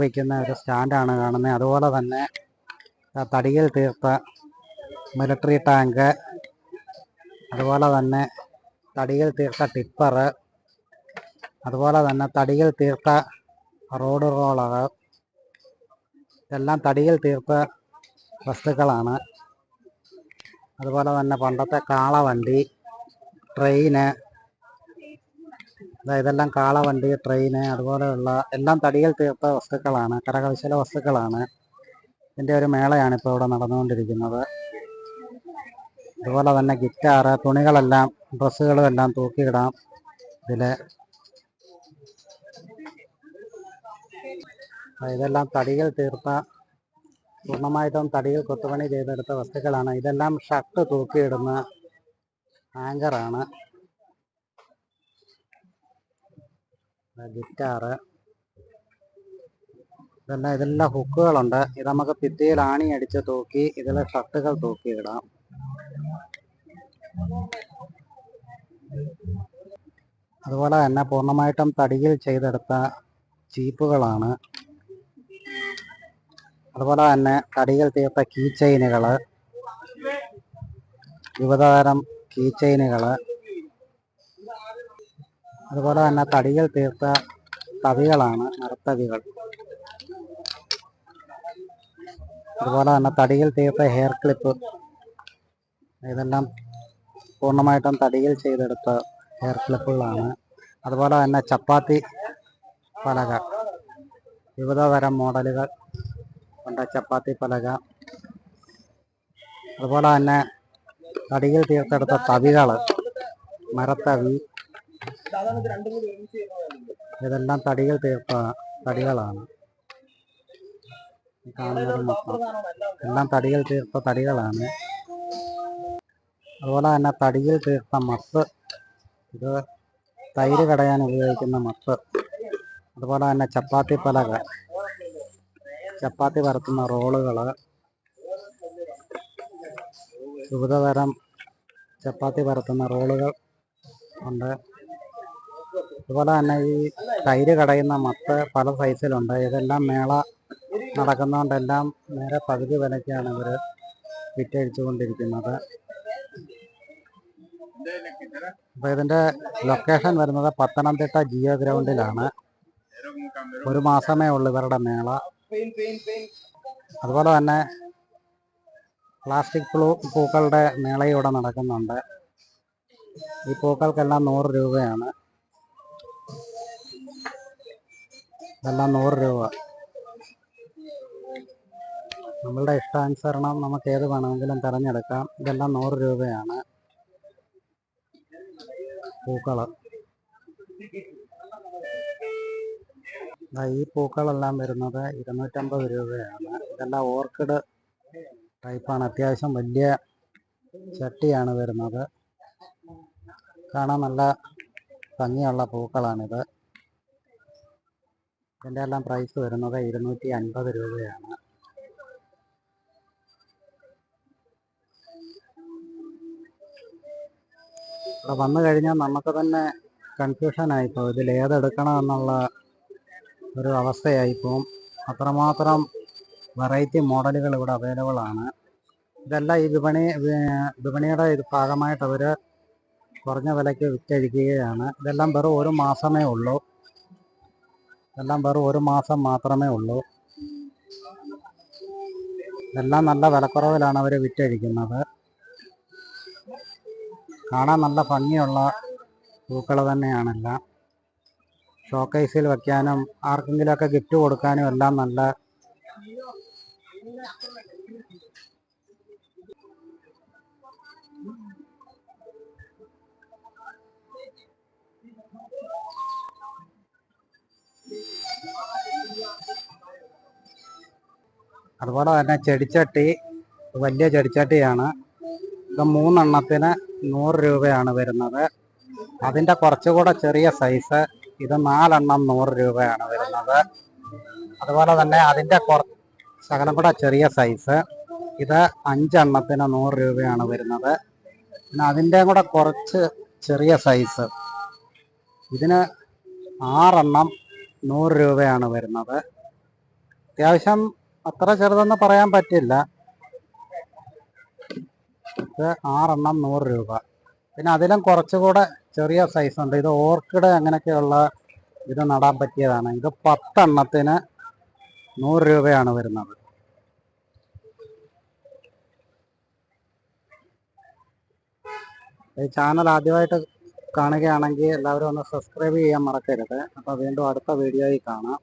വയ്ക്കുന്ന ഒരു സ്റ്റാൻഡാണ് കാണുന്നത് അതുപോലെ തന്നെ തടിയിൽ തീർത്ത മിലിറ്ററി ടാങ്ക് അതുപോലെ തന്നെ തടിയിൽ തീർത്ത ടിപ്പർ അതുപോലെ തന്നെ തടിയിൽ തീർത്ത റോഡ് റോളർ ഇതെല്ലാം തടിയിൽ തീർത്ത വസ്തുക്കളാണ്. അതുപോലെ തന്നെ പണ്ടത്തെ കാളവണ്ടി ട്രെയിന് ഇതെല്ലാം കാളവണ്ടി ട്രെയിന് അതുപോലെയുള്ള എല്ലാം തടിയിൽ തീർത്ത വസ്തുക്കളാണ് കരകൗശല വസ്തുക്കളാണ്. ഇതിന്റെ ഒരു മേളയാണ് ഇപ്പോൾ ഇവിടെ നടന്നുകൊണ്ടിരിക്കുന്നത്. അതുപോലെ തന്നെ ഗിറ്റാറ് തുണികളെല്ലാം ഡ്രസ്സുകളും എല്ലാം തൂക്കിയിടാം ഇതിൽ ഇതെല്ലാം തടിയിൽ തീർത്ത പൂർണമായിട്ടും തടിയിൽ കൊത്തുപണി ചെയ്തെടുത്ത വസ്തുക്കളാണ്. ഇതെല്ലാം ഷർട്ട് തൂക്കിയിടുന്ന ആങ്കറാണ് ഗിറ്റാറ് ഇതെല്ലാം ഇതെല്ലാം ഹുക്കുകളുണ്ട് ഇത് നമുക്ക് ഭിത്തിയിൽ ആണി അടിച്ച് തൂക്കി ഇതിൽ ഷർട്ടുകൾ തൂക്കിയിടാം. അതുപോലെ തന്നെ പൂർണമായിട്ടും തടിയിൽ ചെയ്തെടുത്ത ചീപ്പുകളാണ്. അതുപോലെ തന്നെ തടിയിൽ തീർത്ത കീ ചെയിനുകൾ വിവിധതരം കീ ചെയിനുകൾ അതുപോലെ തന്നെ തടികൾ തീർത്ത തവികളാണ് നർത്തകികൾ. അതുപോലെ തന്നെ തടിയിൽ തീർത്ത ഹെയർ ക്ലിപ്പ് ഇതെല്ലാം പൂർണമായിട്ടും തടിയിൽ ചെയ്തെടുത്ത ഹെയർ ക്ലിപ്പുകളാണ് അതുപോലെ തന്നെ ചപ്പാത്തി പലക വിവിധ തരം മോഡലുകൾ ഉണ്ട് ചപ്പാത്തി പലക. അതുപോലെ തന്നെ തടിയിൽ തീർത്തെടുത്ത തവികൾ മരത്തവി ഇതെല്ലാം തടികൾ തീർത്ത തടികളാണ്. കാണുന്നത് മൊത്തം. എല്ലാം തടികൾ തീർത്ത തടികളാണ്. അതുപോലെ തന്നെ തടിയിൽ തീർത്ത മത്ത് ഇത് തൈര് കടയാൻ ഉപയോഗിക്കുന്ന മത്ത് അതുപോലെ തന്നെ ചപ്പാത്തി പലക. ചപ്പാത്തി പരത്തുന്ന റോളുകൾ. വിവിധതരം ചപ്പാത്തി പരത്തുന്ന റോളുകൾ ഉണ്ട്. അതുപോലെ തന്നെ ഈ തൈര് കടയുന്ന മത്ത് പല സൈസിലുണ്ട് ഇതെല്ലാം മേള നടക്കുന്നതുകൊണ്ടെല്ലാം നേരെ പകുതി വിലയ്ക്കാണ് ഇവർ വിറ്റഴിച്ചു കൊണ്ടിരിക്കുന്നത് അപ്പോൾ ഇതിന്റെ ലൊക്കേഷൻ വരുന്നത് പത്തനംതിട്ട ജിയോ ഗ്രൗണ്ടിലാണ് ഒരു മാസമേ ഉള്ളൂ ഇവരുടെ മേള. അതുപോലെ തന്നെ പ്ലാസ്റ്റിക് പ്ലൂ പൂക്കളുടെ മേളയും ഇവിടെ നടക്കുന്നുണ്ട്. ഈ പൂക്കൾക്കെല്ലാം നൂറ് രൂപയാണ്. ഇതെല്ലാം നൂറ് രൂപ. നമ്മളുടെ ഇഷ്ടാനുസരണം നമുക്ക് ഏത് വേണമെങ്കിലും തിരഞ്ഞെടുക്കാം. ഇതെല്ലാം നൂറ് രൂപയാണ്. പൂക്കൾ. ഈ പൂക്കളെല്ലാം വരുന്നത് ഇരുന്നൂറ്റമ്പത് രൂപയാണ്. ഇതെല്ലാം ഓർക്കിഡ് ടൈപ്പാണ്. അത്യാവശ്യം വലിയ ചട്ടിയാണ് വരുന്നത്. കാണാൻ നല്ല ഭംഗിയുള്ള പൂക്കളാണിത്. ഇതിന്റെ എല്ലാം പ്രൈസ് വരുന്നത് ഇരുന്നൂറ്റി അൻപത് രൂപയാണ്. ഇവിടെ വന്നു കഴിഞ്ഞാൽ നമുക്ക് തന്നെ കൺഫ്യൂഷനായിപ്പോൾ ഇതിൽ ഏതെടുക്കണം എന്നുള്ള ഒരു അവസ്ഥയായിപ്പോവും. അത്രമാത്രം വെറൈറ്റി മോഡലുകൾ ഇവിടെ അവൈലബിൾ ആണ്. ഇതെല്ലാം ഈ വിപണി വിപണിയുടെ ഇത് ഭാഗമായിട്ട് അവർ കുറഞ്ഞ വിലയ്ക്ക് വിറ്റഴിക്കുകയാണ്. ഇതെല്ലാം വെറും ഒരു മാസമേ ഉള്ളൂ. ഇതെല്ലാം വെറും ഒരു മാസം മാത്രമേ ഉള്ളൂ. എല്ലാം നല്ല വിലക്കുറവിലാണ് അവർ വിറ്റഴിക്കുന്നത്. കാണാൻ നല്ല ഭംഗിയുള്ള പൂക്കൾ തന്നെയാണെല്ലാം. ഷോക്കേസിൽ വയ്ക്കാനും ആർക്കെങ്കിലുമൊക്കെ ഗിഫ്റ്റ് കൊടുക്കാനും എല്ലാം നല്ല അതുപോലെ തന്നെ ചെടിച്ചട്ടി വലിയ ചെടിച്ചട്ടിയാണ്. ഇത് മൂന്നെണ്ണത്തിന് നൂറ് രൂപയാണ് വരുന്നത്. അതിന്റെ കുറച്ചുകൂടെ ചെറിയ സൈസ് ഇത് നാലെണ്ണം നൂറ് രൂപയാണ് വരുന്നത്. അതുപോലെ തന്നെ അതിന്റെ ശകലം കൂടെ ചെറിയ സൈസ് ഇത് അഞ്ചെണ്ണത്തിന് നൂറ് രൂപയാണ് വരുന്നത്. പിന്നെ അതിന്റെ കൂടെ കുറച്ച് ചെറിയ സൈസ് ഇതിന് ആറെണ്ണം നൂറ് രൂപയാണ് വരുന്നത്. അത്യാവശ്യം അത്ര ചെറുതെന്ന് പറയാൻ പറ്റില്ല. ഇത് ആറെണ്ണം നൂറ് രൂപ. പിന്നെ അതിലും കുറച്ചുകൂടെ ചെറിയ സൈസ് ഉണ്ട്. ഇത് ഓർക്കിഡ് അങ്ങനെയൊക്കെയുള്ള ഇത് നടാൻ പറ്റിയതാണ്. ഇത് പത്തെണ്ണത്തിന് നൂറ് രൂപയാണ് വരുന്നത്. ഈ ചാനൽ ആദ്യമായിട്ട് കാണുകയാണെങ്കിൽ എല്ലാവരും ഒന്ന് സബ്സ്ക്രൈബ് ചെയ്യാൻ മറക്കരുത്. അപ്പോൾ വീണ്ടും അടുത്ത വീഡിയോയിൽ കാണാം.